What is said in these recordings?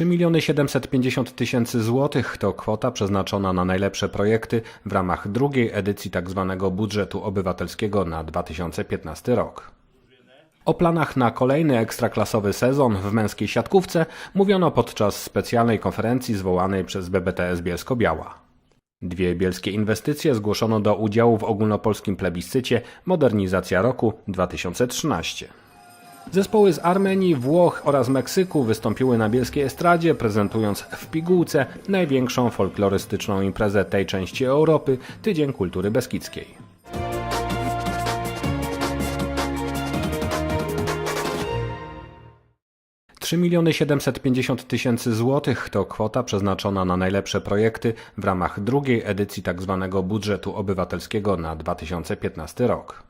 3 miliony 750 tysięcy złotych to kwota przeznaczona na najlepsze projekty w ramach drugiej edycji tzw. budżetu obywatelskiego na 2015 rok. O planach na kolejny ekstraklasowy sezon w męskiej siatkówce mówiono podczas specjalnej konferencji zwołanej przez BBTS Bielsko-Biała. Dwie bielskie inwestycje zgłoszono do udziału w ogólnopolskim plebiscycie Modernizacja Roku 2013. Zespoły z Armenii, Włoch oraz Meksyku wystąpiły na bielskiej estradzie, prezentując w pigułce największą folklorystyczną imprezę tej części Europy Tydzień Kultury Beskidzkiej. 3 miliony 750 tysięcy złotych to kwota przeznaczona na najlepsze projekty w ramach drugiej edycji tzw. budżetu obywatelskiego na 2015 rok.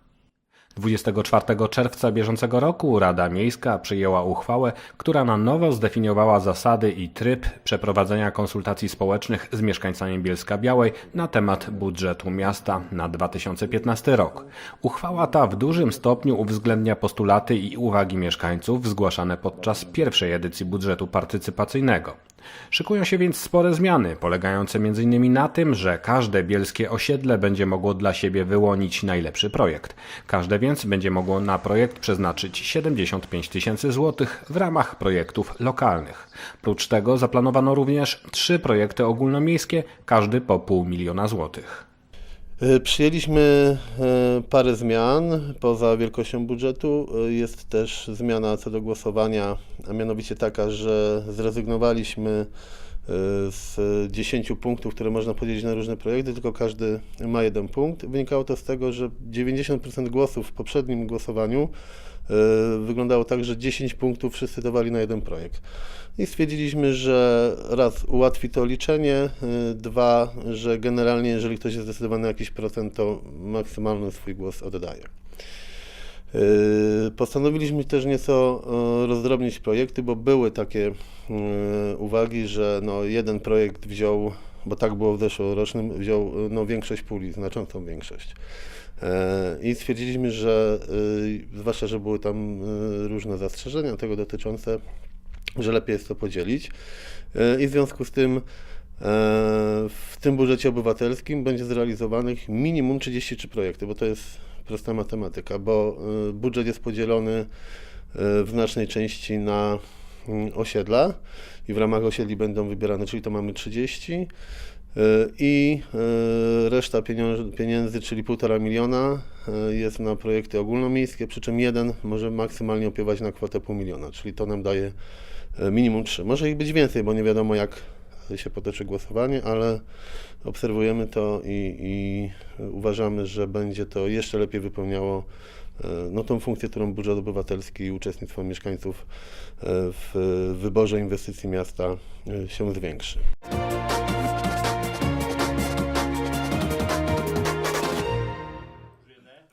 24 czerwca bieżącego roku Rada Miejska przyjęła uchwałę, która na nowo zdefiniowała zasady i tryb przeprowadzenia konsultacji społecznych z mieszkańcami Bielska Białej na temat budżetu miasta na 2015 rok. Uchwała ta w dużym stopniu uwzględnia postulaty i uwagi mieszkańców zgłaszane podczas pierwszej edycji budżetu partycypacyjnego. Szykują się więc spore zmiany, polegające m.in. na tym, że każde bielskie osiedle będzie mogło dla siebie wyłonić najlepszy projekt. Każde więc będzie mogło na projekt przeznaczyć 75 tysięcy złotych w ramach projektów lokalnych. Prócz tego zaplanowano również trzy projekty ogólnomiejskie, każdy po pół miliona złotych. E, Przyjęliśmy e, parę zmian poza wielkością budżetu. E, Jest też zmiana co do głosowania, a mianowicie taka, że zrezygnowaliśmy z 10 punktów, które można podzielić na różne projekty, tylko każdy ma jeden punkt. Wynikało to z tego, że 90% głosów w poprzednim głosowaniu wyglądało tak, że 10 punktów wszyscy dawali na jeden projekt. I stwierdziliśmy, że raz ułatwi to liczenie, y, dwa, że generalnie jeżeli ktoś jest zdecydowany na jakiś procent, to maksymalny swój głos oddaje. Y, Postanowiliśmy też nieco rozdrobnić projekty, bo były takie uwagi, że no jeden projekt wziął, bo tak było w zeszłorocznym, wziął y, no większość puli, znaczącą większość. E, I stwierdziliśmy, że y, zwłaszcza, że były tam różne zastrzeżenia tego dotyczące, że lepiej jest to podzielić. E, I w związku z tym e, w tym budżecie obywatelskim będzie zrealizowanych minimum 33 projekty, bo to jest prosta matematyka, bo e, budżet jest podzielony e, w znacznej części na osiedla i w ramach osiedli będą wybierane, czyli to mamy 30 e, i e, reszta pieniędzy, czyli 1,5 miliona e, jest na projekty ogólnomiejskie, przy czym jeden może maksymalnie opiewać na kwotę pół miliona, czyli to nam daje minimum 3. Może ich być więcej, bo nie wiadomo jak się potoczy głosowanie, ale obserwujemy to i, i uważamy, że będzie to jeszcze lepiej wypełniało no, tą funkcję, którą budżet obywatelski i uczestnictwo mieszkańców e, w wyborze inwestycji miasta e, się zwiększy.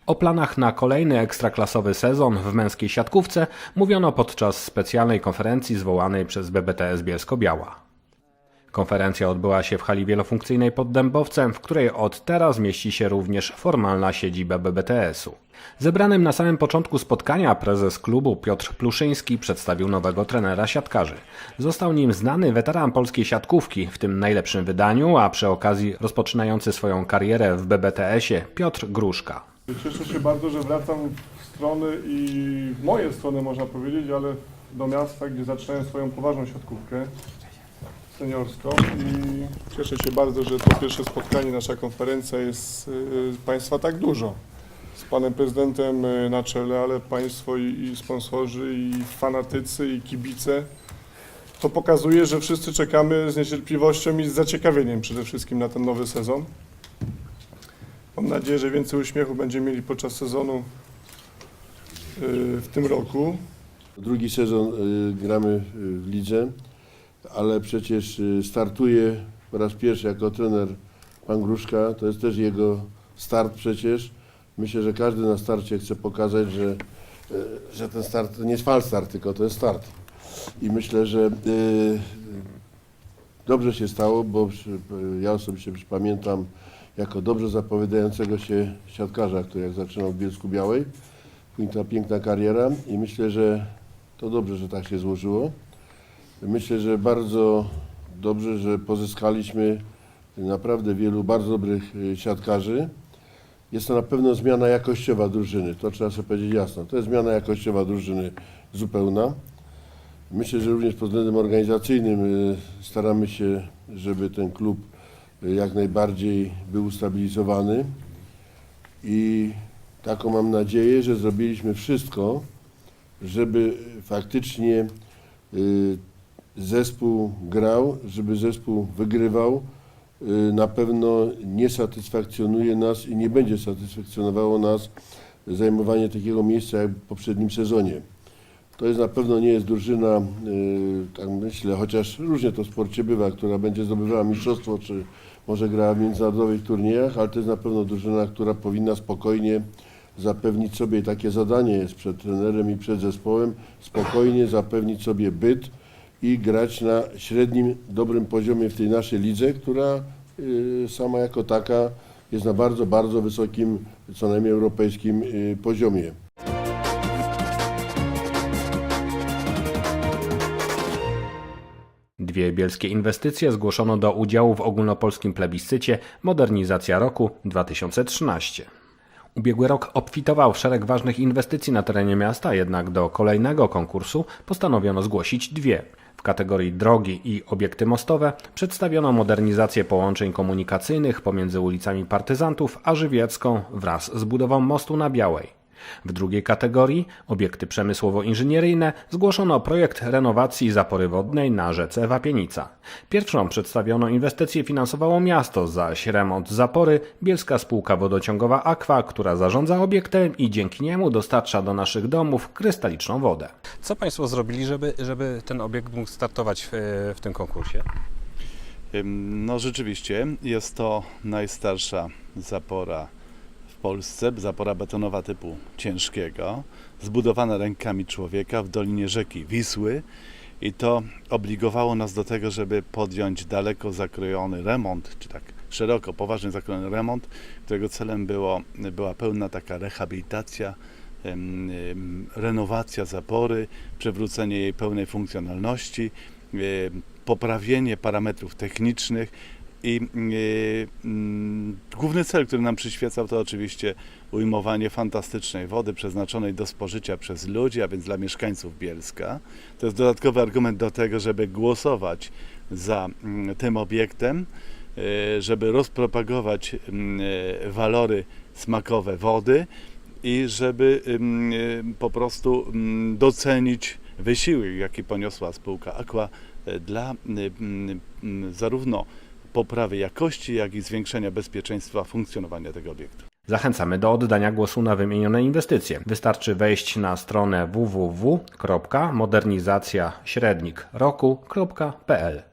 O planach na kolejny ekstraklasowy sezon w męskiej siatkówce mówiono podczas specjalnej konferencji zwołanej przez BBTS Bielsko-Biała. Konferencja odbyła się w hali wielofunkcyjnej pod Dębowcem, w której od teraz mieści się również formalna siedziba BBTS-u. Zebranym na samym początku spotkania prezes klubu Piotr Pluszyński przedstawił nowego trenera siatkarzy. Został nim znany weteran polskiej siatkówki, w tym najlepszym wydaniu, a przy okazji rozpoczynający swoją karierę w BBTS-ie Piotr Gruszka. Cieszę się bardzo, że wracam w strony i w moje strony można powiedzieć, ale do miasta, gdzie zaczynałem swoją poważną siatkówkę seniorską i cieszę się bardzo, że to pierwsze spotkanie, nasza konferencja jest y, Państwa tak dużo. Z Panem Prezydentem y, na czele, ale Państwo i, i sponsorzy, i fanatycy, i kibice. To pokazuje, że wszyscy czekamy z niecierpliwością i z zaciekawieniem przede wszystkim na ten nowy sezon. Mam nadzieję, że więcej uśmiechu będziemy mieli podczas sezonu y, w tym roku. Drugi sezon gramy w lidze, ale przecież y, startuje po raz pierwszy jako trener pan Gruszka. To jest też jego start przecież. Myślę, że każdy na starcie chce pokazać, że, y, że ten start to nie jest fal start, tylko to jest start. I myślę, że y, dobrze się stało, bo ja osobiście pamiętam jako dobrze zapowiadającego się siatkarza, który jak zaczynał w Bielsku Białej. Piękna, piękna kariera i myślę, że to dobrze, że tak się złożyło. Myślę, że bardzo dobrze, że pozyskaliśmy naprawdę wielu bardzo dobrych y, siatkarzy. Jest to na pewno zmiana jakościowa drużyny, to trzeba sobie powiedzieć jasno. To jest zmiana jakościowa drużyny zupełna. Myślę, że również pod względem organizacyjnym y, staramy się, żeby ten klub y, jak najbardziej był ustabilizowany i taką mam nadzieję, że zrobiliśmy wszystko, żeby faktycznie zespół grał, żeby zespół wygrywał. Y, Na pewno nie satysfakcjonuje nas i nie będzie satysfakcjonowało nas zajmowanie takiego miejsca jak w poprzednim sezonie. To jest na pewno nie jest drużyna, y, tak myślę, chociaż różnie to w sporcie bywa, która będzie zdobywała mistrzostwo, czy może grała w międzynarodowych turniejach, ale to jest na pewno drużyna, która powinna spokojnie zapewnić sobie takie zadanie jest przed trenerem i przed zespołem, spokojnie zapewnić sobie byt i grać na średnim, dobrym poziomie w tej naszej lidze, która y, sama jako taka jest na bardzo, bardzo wysokim, co najmniej europejskim y, poziomie. Dwie bielskie inwestycje zgłoszono do udziału w ogólnopolskim plebiscycie Modernizacja roku 2013. Ubiegły rok obfitował w szereg ważnych inwestycji na terenie miasta, jednak do kolejnego konkursu postanowiono zgłosić dwie. W kategorii drogi i obiekty mostowe przedstawiono modernizację połączeń komunikacyjnych pomiędzy ulicami Partyzantów a Żywiecką wraz z budową mostu na Białej. W drugiej kategorii, obiekty przemysłowo-inżynieryjne, zgłoszono projekt renowacji zapory wodnej na rzece Wapienica. Pierwszą przedstawioną inwestycję finansowało miasto, zaś remont zapory Bielska Spółka Wodociągowa Aqua, która zarządza obiektem i dzięki niemu dostarcza do naszych domów krystaliczną wodę. Co Państwo zrobili, żeby, żeby ten obiekt mógł startować w, w tym konkursie? No rzeczywiście jest to najstarsza zapora Polsce, zapora betonowa typu ciężkiego, zbudowana rękami człowieka w dolinie rzeki Wisły i to obligowało nas do tego, żeby podjąć daleko zakrojony remont, czy tak szeroko, poważnie zakrojony remont, którego celem było, była pełna taka rehabilitacja, renowacja zapory, przywrócenie jej pełnej funkcjonalności, poprawienie parametrów technicznych i e, mm, główny cel, który nam przyświecał, to oczywiście ujmowanie fantastycznej wody przeznaczonej do spożycia przez ludzi, a więc dla mieszkańców Bielska. To jest dodatkowy argument do tego, żeby głosować za mm, tym obiektem, e, żeby rozpropagować mm, walory smakowe wody i żeby po prostu docenić wysiłek, jaki poniosła spółka Aqua e, dla zarówno poprawy jakości, jak i zwiększenia bezpieczeństwa funkcjonowania tego obiektu. Zachęcamy do oddania głosu na wymienione inwestycje. Wystarczy wejść na stronę www.modernizacjaśrednikroku.pl.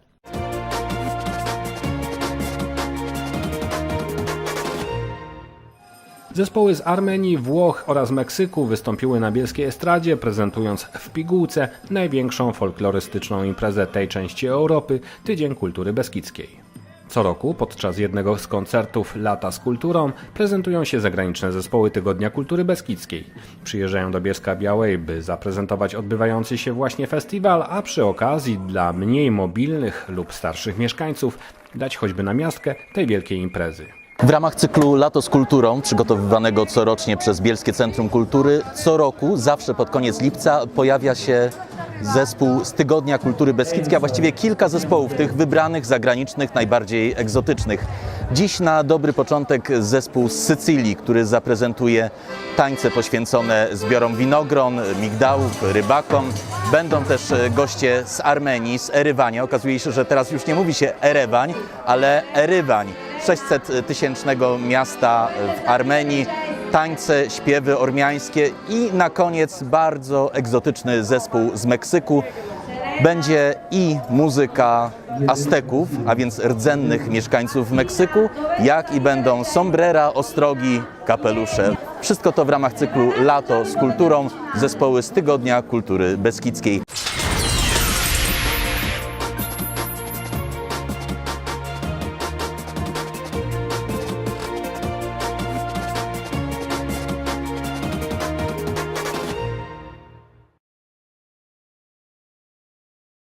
Zespoły z Armenii, Włoch oraz Meksyku wystąpiły na bielskiej estradzie, prezentując w pigułce największą folklorystyczną imprezę tej części Europy Tydzień Kultury Beskidzkiej. Co roku podczas jednego z koncertów Lata z Kulturą prezentują się zagraniczne zespoły Tygodnia Kultury Beskidzkiej. Przyjeżdżają do Bielska Białej, by zaprezentować odbywający się właśnie festiwal, a przy okazji dla mniej mobilnych lub starszych mieszkańców dać choćby na miastkę tej wielkiej imprezy. W ramach cyklu Lato z kulturą, przygotowywanego corocznie przez Bielskie Centrum Kultury, co roku, zawsze pod koniec lipca, pojawia się zespół z Tygodnia Kultury Beskidzkiej, a właściwie kilka zespołów, tych wybranych, zagranicznych, najbardziej egzotycznych. Dziś na dobry początek zespół z Sycylii, który zaprezentuje tańce poświęcone zbiorom winogron, migdałów, rybakom. Będą też e, goście z Armenii, z Erywania. Okazuje się, że teraz już nie mówi się Erewań, ale Erywań. 600 tysięcznego miasta w Armenii, tańce, śpiewy ormiańskie i na koniec bardzo egzotyczny zespół z Meksyku. Będzie i muzyka Azteków, a więc rdzennych mieszkańców Meksyku, jak i będą sombrera, ostrogi, kapelusze. Wszystko to w ramach cyklu Lato z kulturą, zespoły z Tygodnia Kultury Beskidzkiej.